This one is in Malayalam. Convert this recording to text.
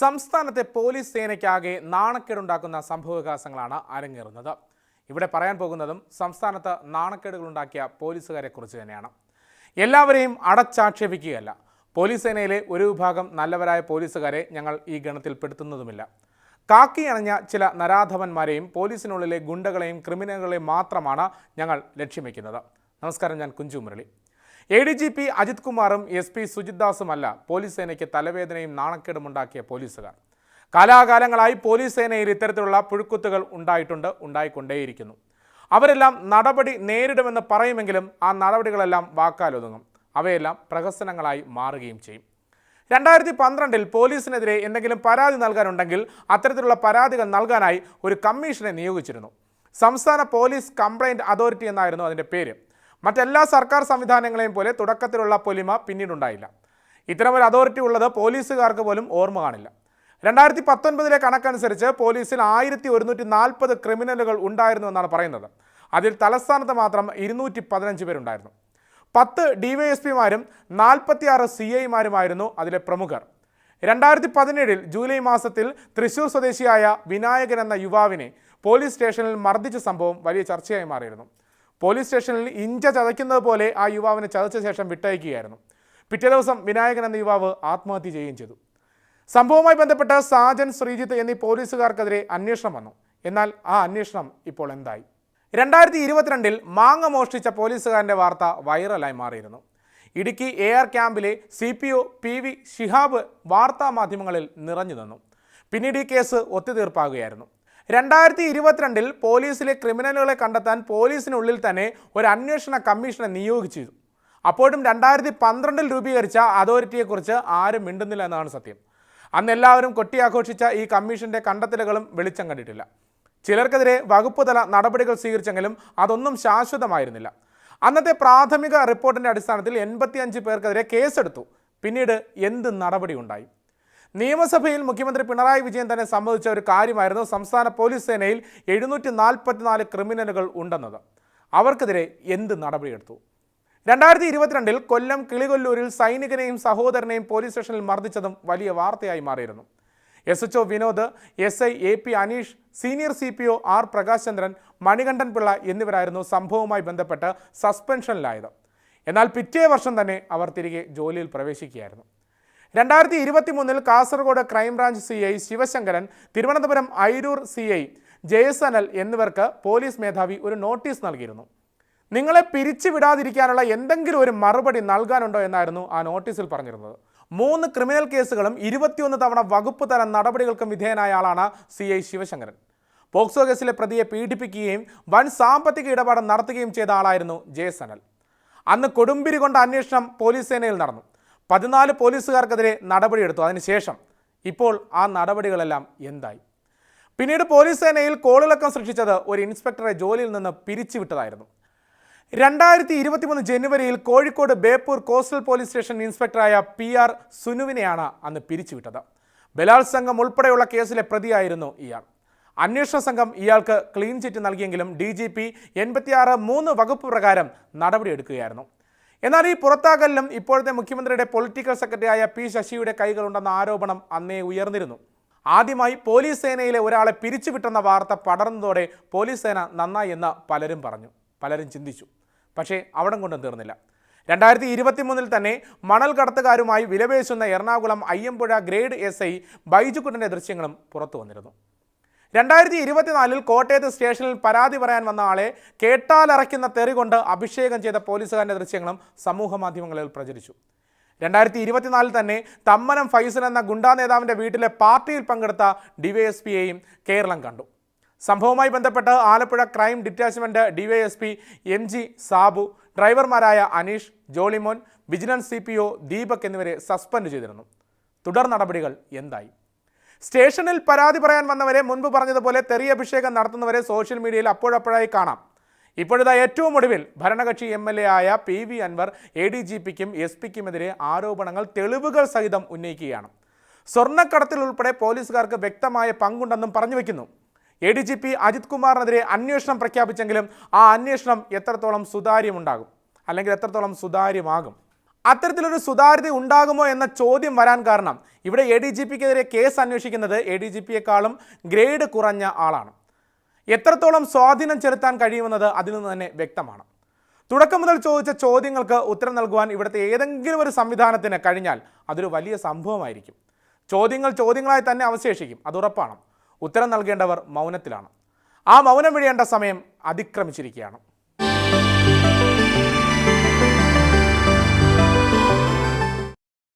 സംസ്ഥാനത്തെ പോലീസ് സേനയ്ക്കാകെ നാണക്കേടുണ്ടാക്കുന്ന സംഭവവികാസങ്ങളാണ് അരങ്ങേറുന്നത്. ഇവിടെ പറയാൻ പോകുന്നതും സംസ്ഥാനത്ത് നാണക്കേടുകളുണ്ടാക്കിയ പോലീസുകാരെ കുറിച്ച് തന്നെയാണ്. എല്ലാവരെയും അടച്ചാക്ഷേപിക്കുകയല്ല. പോലീസ് സേനയിലെ ഒരു വിഭാഗം നല്ലവരായ പോലീസുകാരെ ഞങ്ങൾ ഈ ഗണത്തിൽ പെടുത്തുന്നതുമില്ല. കാക്കി അണഞ്ഞ ചില നരാധവന്മാരെയും പോലീസിനുള്ളിലെ ഗുണ്ടകളെയും ക്രിമിനലുകളെയും മാത്രമാണ് ഞങ്ങൾ ലക്ഷ്യം വയ്ക്കുന്നത് നമസ്കാരം ഞാൻ Kunju Murali. A D G P Ajith കുമാറും എസ് പി സുജിത് ദാസുമല്ല പോലീസ് സേനയ്ക്ക് തലവേദനയും നാണക്കേടുമുണ്ടാക്കിയ പോലീസുകാർ. കാലാകാലങ്ങളായി പോലീസ് സേനയിൽ ഇത്തരത്തിലുള്ള പുഴുക്കുത്തുകൾ ഉണ്ടായിട്ടുണ്ട് ഉണ്ടായിക്കൊണ്ടേയിരിക്കുന്നു. അവരെല്ലാം നടപടി നേരിടുമെന്ന് പറയുമെങ്കിലും ആ നടപടികളെല്ലാം വാക്കാലൊതുങ്ങും. അവയെല്ലാം പ്രഹസനങ്ങളായി മാറുകയും ചെയ്യും. രണ്ടായിരത്തി പന്ത്രണ്ടിൽ പോലീസിനെതിരെ എന്തെങ്കിലും പരാതി നൽകാനുണ്ടെങ്കിൽ അത്തരത്തിലുള്ള പരാതികൾ നൽകാനായി ഒരു കമ്മീഷനെ നിയോഗിച്ചിരുന്നു. സംസ്ഥാന പോലീസ് കംപ്ലൈന്റ് അതോറിറ്റി എന്നായിരുന്നു അതിന്റെ പേര്. മറ്റെല്ലാ സർക്കാർ സംവിധാനങ്ങളെയും പോലെ തുടക്കത്തിലുള്ള പൊലിമ പിന്നീടുണ്ടായില്ല. ഇത്തരമൊരു അതോറിറ്റി ഉള്ളത് പോലീസുകാർക്ക് പോലും ഓർമ്മ കാണില്ല. രണ്ടായിരത്തി പത്തൊൻപതിലെ കണക്കനുസരിച്ച് പോലീസിൽ ആയിരത്തി ഒരുന്നൂറ്റി നാൽപ്പത് ക്രിമിനലുകൾ ഉണ്ടായിരുന്നു എന്നാണ് പറയുന്നത്. അതിൽ തലസ്ഥാനത്ത് മാത്രം ഇരുന്നൂറ്റി പതിനഞ്ച് പേരുണ്ടായിരുന്നു. പത്ത് ഡി വൈ എസ് പിമാരും നാൽപ്പത്തിയാറ് സി ഐമാരുമായിരുന്നു അതിലെ പ്രമുഖർ. രണ്ടായിരത്തി പതിനേഴിൽ ജൂലൈ മാസത്തിൽ തൃശൂർ സ്വദേശിയായ വിനായകൻ എന്ന യുവാവിനെ പോലീസ് സ്റ്റേഷനിൽ മർദ്ദിച്ച സംഭവം വലിയ ചർച്ചയായി മാറിയിരുന്നു. പോലീസ് സ്റ്റേഷനിൽ ഇഞ്ച ചതയ്ക്കുന്നത് പോലെ ആ യുവാവിനെ ചതച്ച ശേഷം വിട്ടയക്കുകയായിരുന്നു. പിറ്റേ ദിവസം വിനായകൻ എന്ന യുവാവ് ആത്മഹത്യ ചെയ്യുകയും ചെയ്തു. സംഭവവുമായി ബന്ധപ്പെട്ട് സാജൻ ശ്രീജിത്ത് എന്നീ പോലീസുകാർക്കെതിരെ അന്വേഷണം വന്നു. എന്നാൽ ആ അന്വേഷണം ഇപ്പോൾ എന്തായി? രണ്ടായിരത്തി ഇരുപത്തിരണ്ടിൽ മാങ്ങ മോഷ്ടിച്ച പോലീസുകാരന്റെ വാർത്ത വൈറലായി മാറിയിരുന്നു. ഇടുക്കി എ ആർ ക്യാമ്പിലെ C P O P V Shihab വാർത്താ മാധ്യമങ്ങളിൽ നിറഞ്ഞു നിന്നു. പിന്നീട് ഈ കേസ് ഒത്തുതീർപ്പാകുകയായിരുന്നു. രണ്ടായിരത്തി ഇരുപത്തിരണ്ടിൽ പോലീസിലെ ക്രിമിനലുകളെ കണ്ടെത്താൻ പോലീസിനുള്ളിൽ തന്നെ ഒരു അന്വേഷണ കമ്മീഷനെ നിയോഗിച്ചു. അപ്പോഴും രണ്ടായിരത്തി പന്ത്രണ്ടിൽ രൂപീകരിച്ച അതോറിറ്റിയെക്കുറിച്ച് ആരും മിണ്ടുന്നില്ല എന്നാണ് സത്യം. അന്ന് എല്ലാവരും കൊട്ടിയാഘോഷിച്ച ഈ കമ്മീഷന്റെ കണ്ടെത്തലുകളും വെളിച്ചം കണ്ടിട്ടില്ല. ചിലർക്കെതിരെ വകുപ്പ് തല നടപടികൾ സ്വീകരിച്ചെങ്കിലും അതൊന്നും ശാശ്വതമായിരുന്നില്ല. അന്നത്തെ പ്രാഥമിക റിപ്പോർട്ടിന്റെ അടിസ്ഥാനത്തിൽ എൺപത്തിയഞ്ച് പേർക്കെതിരെ കേസെടുത്തു. പിന്നീട് എന്ത് നടപടി ഉണ്ടായി നിയമസഭയിൽ മുഖ്യമന്ത്രി പിണറായി വിജയൻ തന്നെ സമ്മതിച്ച ഒരു കാര്യമായിരുന്നു സംസ്ഥാന പോലീസ് സേനയിൽ എഴുന്നൂറ്റി നാൽപ്പത്തിനാല് ക്രിമിനലുകൾ ഉണ്ടെന്നത്. അവർക്കെതിരെ എന്ത് നടപടിയെടുത്തു? രണ്ടായിരത്തി ഇരുപത്തിരണ്ടിൽ കൊല്ലം കിളികൊല്ലൂരിൽ സൈനികനെയും സഹോദരനെയും പോലീസ് സ്റ്റേഷനിൽ മർദ്ദിച്ചതും വലിയ വാർത്തയായി മാറിയിരുന്നു. S H O Vinod S I A P Aneesh senior C P O R Prakash Chandran Manikandan Pillai എന്നിവരായിരുന്നു സംഭവവുമായി ബന്ധപ്പെട്ട് സസ്പെൻഷനിലായത്. എന്നാൽ പിറ്റേ വർഷം തന്നെ അവർ തിരികെ ജോലിയിൽ പ്രവേശിക്കുകയായിരുന്നു. രണ്ടായിരത്തി ഇരുപത്തി മൂന്നിൽ Kasaragod crime branch C I Sivasankaran Thiruvananthapuram Airoor C I Jayasanal എന്നിവർക്ക് പോലീസ് മേധാവി ഒരു നോട്ടീസ് നൽകിയിരുന്നു. നിങ്ങളെ പിരിച്ചു വിടാതിരിക്കാനുള്ള എന്തെങ്കിലും ഒരു മറുപടി നൽകാനുണ്ടോ എന്നായിരുന്നു ആ നോട്ടീസിൽ പറഞ്ഞിരുന്നത്. മൂന്ന് ക്രിമിനൽ കേസുകളും ഇരുപത്തിയൊന്ന് തവണ വകുപ്പ് തല നടപടികൾക്കും വിധേയനായ ആളാണ് സി ഐ ശിവശങ്കരൻ. പോക്സോ കേസിലെ പ്രതിയെ പീഡിപ്പിക്കുകയും വൻ സാമ്പത്തിക ഇടപാട് നടത്തുകയും ചെയ്ത ആളായിരുന്നു ജയസനൽ. അന്ന് കൊടുമ്പിരി കൊണ്ട അന്വേഷണം പോലീസ് സേനയിൽ നടന്നു. പതിനാല് പോലീസുകാർക്കെതിരെ നടപടിയെടുത്തു. അതിനുശേഷം ഇപ്പോൾ ആ നടപടികളെല്ലാം എന്തായി? പിന്നീട് പോലീസ് സേനയിൽ കോളിളക്കം സൃഷ്ടിച്ചത് ഒരു ഇൻസ്പെക്ടറെ ജോലിയിൽ നിന്ന് പിരിച്ചുവിട്ടതായിരുന്നു. രണ്ടായിരത്തി ഇരുപത്തിമൂന്ന് ജനുവരിയിൽ Kozhikode Beypore coastal police station ഇൻസ്പെക്ടറായ P R സുനുവിനെയാണ് അന്ന് പിരിച്ചുവിട്ടത്. ബലാത്സംഗം ഉൾപ്പെടെയുള്ള കേസിലെ പ്രതിയായിരുന്നു ഇയാൾ. അന്വേഷണ സംഘം ഇയാൾക്ക് ക്ലീൻ ചിറ്റ് നൽകിയെങ്കിലും ഡി ജി പി എൺപത്തിയാറ് മൂന്ന് വകുപ്പ് പ്രകാരം നടപടിയെടുക്കുകയായിരുന്നു. എന്നാൽ ഈ പുറത്താകലിലും ഇപ്പോഴത്തെ മുഖ്യമന്ത്രിയുടെ പൊളിറ്റിക്കൽ സെക്രട്ടറിയായ പി ശശിയുടെ കൈകളുണ്ടെന്ന ആരോപണം അന്നേ ഉയർന്നിരുന്നു. ആദ്യമായി പോലീസ് സേനയിലെ ഒരാളെ പിരിച്ചുവിട്ടെന്ന വാർത്ത പടർന്നതോടെ പോലീസ് സേന നന്നായി എന്ന് പലരും പറഞ്ഞു. പലരും ചിന്തിച്ചു. പക്ഷേ അവിടം കൊണ്ടും തീർന്നില്ല. രണ്ടായിരത്തി ഇരുപത്തിമൂന്നിൽ തന്നെ മണൽ കടത്തുകാരുമായി വിലപേശുന്ന Ernakulam Ayyampuzha grade S I ബൈജുക്കുട്ടന്റെ ദൃശ്യങ്ങളും പുറത്തു വന്നിരുന്നു. രണ്ടായിരത്തി ഇരുപത്തിനാലിൽ കോട്ടയത്ത് സ്റ്റേഷനിൽ പരാതി പറയാൻ വന്ന ആളെ കേട്ടാലറയ്ക്കുന്ന തെറി കൊണ്ട് അഭിഷേകം ചെയ്ത പോലീസുകാരന്റെ ദൃശ്യങ്ങളും സമൂഹ മാധ്യമങ്ങളിൽ പ്രചരിച്ചു. രണ്ടായിരത്തി ഇരുപത്തിനാലിൽ തന്നെ തമ്മനം ഫൈസൽ എന്ന ഗുണ്ടാ നേതാവിന്റെ വീട്ടിലെ പാർട്ടിയിൽ പങ്കെടുത്ത ഡിവൈഎസ്പിയെയും കേരളം കണ്ടു. സംഭവവുമായി ബന്ധപ്പെട്ട് Alappuzha crime detachment DYSP M G Sabu ഡ്രൈവർമാരായ Aneesh Jollymon vigilance C P O Deepak എന്നിവരെ സസ്പെൻഡ് ചെയ്തിരുന്നു. തുടർ നടപടികൾ എന്തായി? സ്റ്റേഷനിൽ പരാതി പറയാൻ വന്നവരെ മുൻപ് പറഞ്ഞതുപോലെ തെറി അഭിഷേകം നടത്തുന്നവരെ സോഷ്യൽ മീഡിയയിൽ അപ്പോഴപ്പോഴായി കാണാം. ഇപ്പോഴത്തെ ഏറ്റവും ഒടുവിൽ ഭരണകക്ഷി എം എൽ എ ആയ P V Anvar A D G പിക്കും എസ് പിക്കുമെതിരെ ആരോപണങ്ങൾ തെളിവുകൾ സഹിതം ഉന്നയിക്കുകയാണ്. സ്വർണക്കടത്തിൽ ഉൾപ്പെടെ പോലീസുകാർക്ക് വ്യക്തമായ പങ്കുണ്ടെന്നും പറഞ്ഞു വയ്ക്കുന്നു A D G P Ajith കുമാറിനെതിരെ അന്വേഷണം പ്രഖ്യാപിച്ചെങ്കിലും ആ അന്വേഷണം എത്രത്തോളം സുതാര്യമുണ്ടാകും? അല്ലെങ്കിൽ എത്രത്തോളം സുതാര്യമാകും? അത്തരത്തിലൊരു സുതാര്യത ഉണ്ടാകുമോ എന്ന ചോദ്യം വരാൻ കാരണം ഇവിടെ എ ഡി ജി പിക്കെതിരെ കേസ് അന്വേഷിക്കുന്നത് എ ഡി ജി പിയെക്കാളും ഗ്രേഡ് കുറഞ്ഞ ആളാണ്. എത്രത്തോളം സ്വാധീനം ചെലുത്താൻ കഴിയുമെന്നത് അതിൽ നിന്ന് തന്നെ വ്യക്തമാണ്. തുടക്കം മുതൽ ചോദിച്ച ചോദ്യങ്ങൾക്ക് ഉത്തരം നൽകുവാൻ ഇവിടുത്തെ ഏതെങ്കിലും ഒരു സംവിധാനത്തിന് കഴിഞ്ഞാൽ അതൊരു വലിയ സംഭവമായിരിക്കും. ചോദ്യങ്ങൾ ചോദ്യങ്ങളായി തന്നെ അവശേഷിക്കും അത് ഉറപ്പാണ്. ഉത്തരം നൽകേണ്ടവർ മൗനത്തിലാണ്. ആ മൗനം വിഴിയേണ്ട സമയം അതിക്രമിച്ചിരിക്കുകയാണ്.